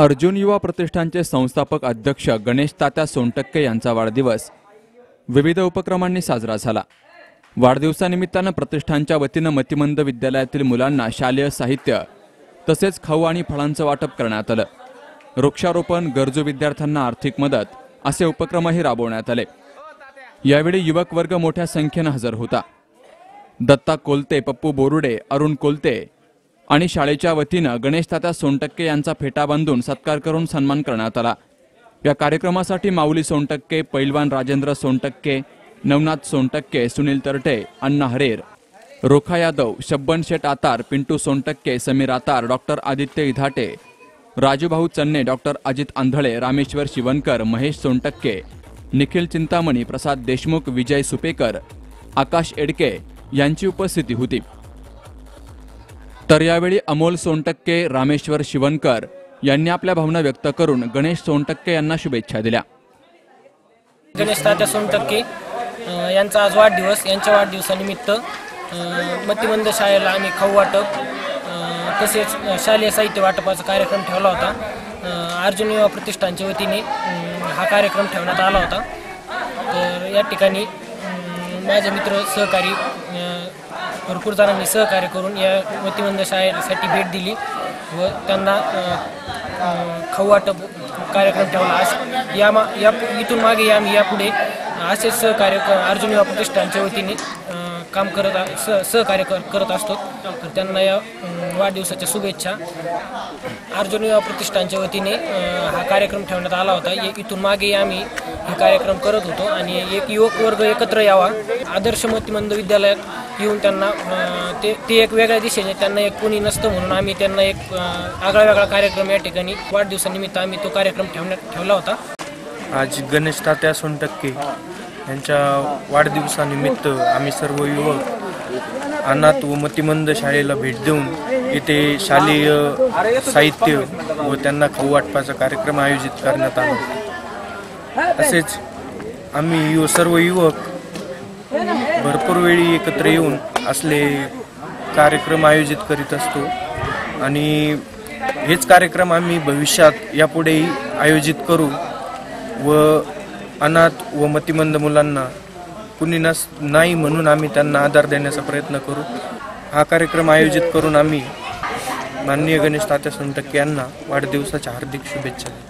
अर्जुन युवा प्रतिष्ठानचे संस्थापक अध्यक्ष गणेश तात्या सोनटक्के यांचा वाढदिवस विविध उपक्रमांनी साजरा झाला. वाढदिवसानिमित्तानं प्रतिष्ठानच्या वतीनं मतिमंद विद्यालयातील मुलांना शालेय साहित्य तसेच खाऊ आणि फळांचं वाटप करण्यात आलं. वृक्षारोपण गरजू विद्यार्थ्यांना आर्थिक मदत असे उपक्रमही राबवण्यात आले. यावेळी युवक वर्ग मोठ्या संख्येनं हजर होता. दत्ता कोलते पप्पू बोरुडे अरुण कोलते आणि शाळेच्या वतीनं गणेश तात्या सोनटक्के यांचा फेटा बांधून सत्कार करून सन्मान करण्यात आला. या कार्यक्रमासाठी माऊली सोनटक्के पैलवान राजेंद्र सोनटक्के नवनाथ सोनटक्के सुनील तरटे अण्णा हरेर रोखा यादव शब्बन शेट आतार पिंटू सोनटक्के समीर आतार डॉक्टर आदित्य इधाटे राजूभाऊ चन्ने डॉक्टर अजित आंधळे रामेश्वर शिवनकर महेश सोनटक्के निखिल चिंतामणी प्रसाद देशमुख विजय सुपेकर आकाश एडके यांची उपस्थिती होती. तर यावेळी अमोल सोनटक्के रामेश्वर शिवनकर यांनी आपल्या भावना व्यक्त करून गणेश सोनटक्के यांना शुभेच्छा दिल्या. गणेश तात्या सोनटक्के यांचा आज वाढदिवस यांच्या वाढदिवसानिमित्त मतिमंद शाळेला आम्ही खाऊ वाटप तसेच शालेय साहित्य वाटपाचा कार्यक्रम ठेवला होता. अर्जुन युवा प्रतिष्ठानच्या वतीने हा कार्यक्रम ठेवण्यात आला होता. तर या ठिकाणी माझे मित्र सहकारी भरपूर जणांनी सहकार्य करून या मतिमंद शाळेसाठी भेट दिली व त्यांना अ, खाऊ वाटप कार्यक्रम ठेवला. आज या मा या इथून मागे आम्ही यापुढे असेच सहकार्य अर्जुन युवा प्रतिष्ठानच्या वतीने काम करत आ- स सहकार्य कर करत असतो. तर त्यांना या वाढदिवसाच्या शुभेच्छा. अर्जुन युवा प्रतिष्ठानच्या वतीने हा कार्यक्रम ठेवण्यात आला होता. एक इथून मागे आम्ही हे कार्यक्रम करत होतो. आणि एक युवक वर्ग एकत्र यावा. आदर्श मतिमंद विद्यालयात येऊन त्यांना ते ते एक वेगळ्या दिशेने त्यांना एक कोणी नसतं म्हणून आम्ही त्यांना एक आगळा वेगळा कार्यक्रम या ठिकाणी वाढदिवसानिमित्त आम्ही तो कार्यक्रम ठेवण्यात ठेवला होता. आज गणेश तात्या सोनटक्के यांच्या वाढदिवसानिमित्त आम्ही सर्व युवक अनाथ व मतिमंद शाळेला भेट देऊन इथे शालेय साहित्य व त्यांना खाऊ वाटपाचा कार्यक्रम आयोजित करण्यात आला. तसेच आम्ही यु सर्व युवक भरपूर वेळी एकत्र येऊन असले कार्यक्रम आयोजित करीत असतो. आणि हेच कार्यक्रम आम्ही भविष्यात यापुढेही आयोजित करू व अनाथ व मतिमंद मुलांना कुणी नस नाही म्हणून आम्ही त्यांना आधार देण्याचा प्रयत्न करू. हा कार्यक्रम आयोजित करून आम्ही माननीय गणेश तात्या सोनटक्के यांना वाढदिवसाच्या हार्दिक शुभेच्छा देतो.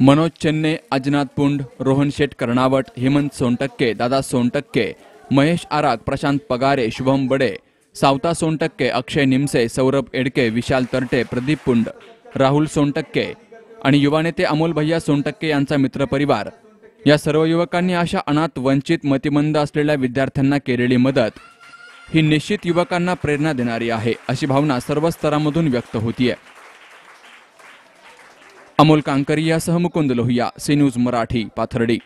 मनोज चेन्ने अजनाथ पुंड रोहन शेट कर्णावट हेमंत सोनटक्के दादा सोनटक्के महेश आराग प्रशांत पगारे शुभम बडे सावता सोनटक्के अक्षय निमसे सौरभ एडके विशाल तरटे प्रदीप पुंड राहुल सोनटक्के आणि युवा नेते अमोल भैया सोनटक्के यांचा मित्रपरिवार या सर्व युवकांनी अशा अनाथ वंचित मतिमंद असलेल्या विद्यार्थ्यांना केलेली मदत ही निश्चित युवकांना प्रेरणा देणारी आहे अशी भावना सर्व स्तरामधून व्यक्त होतीये. अमोल कांकरियासह मुकुंद लोहिया सी न्यूज मराठी पाथर्डी.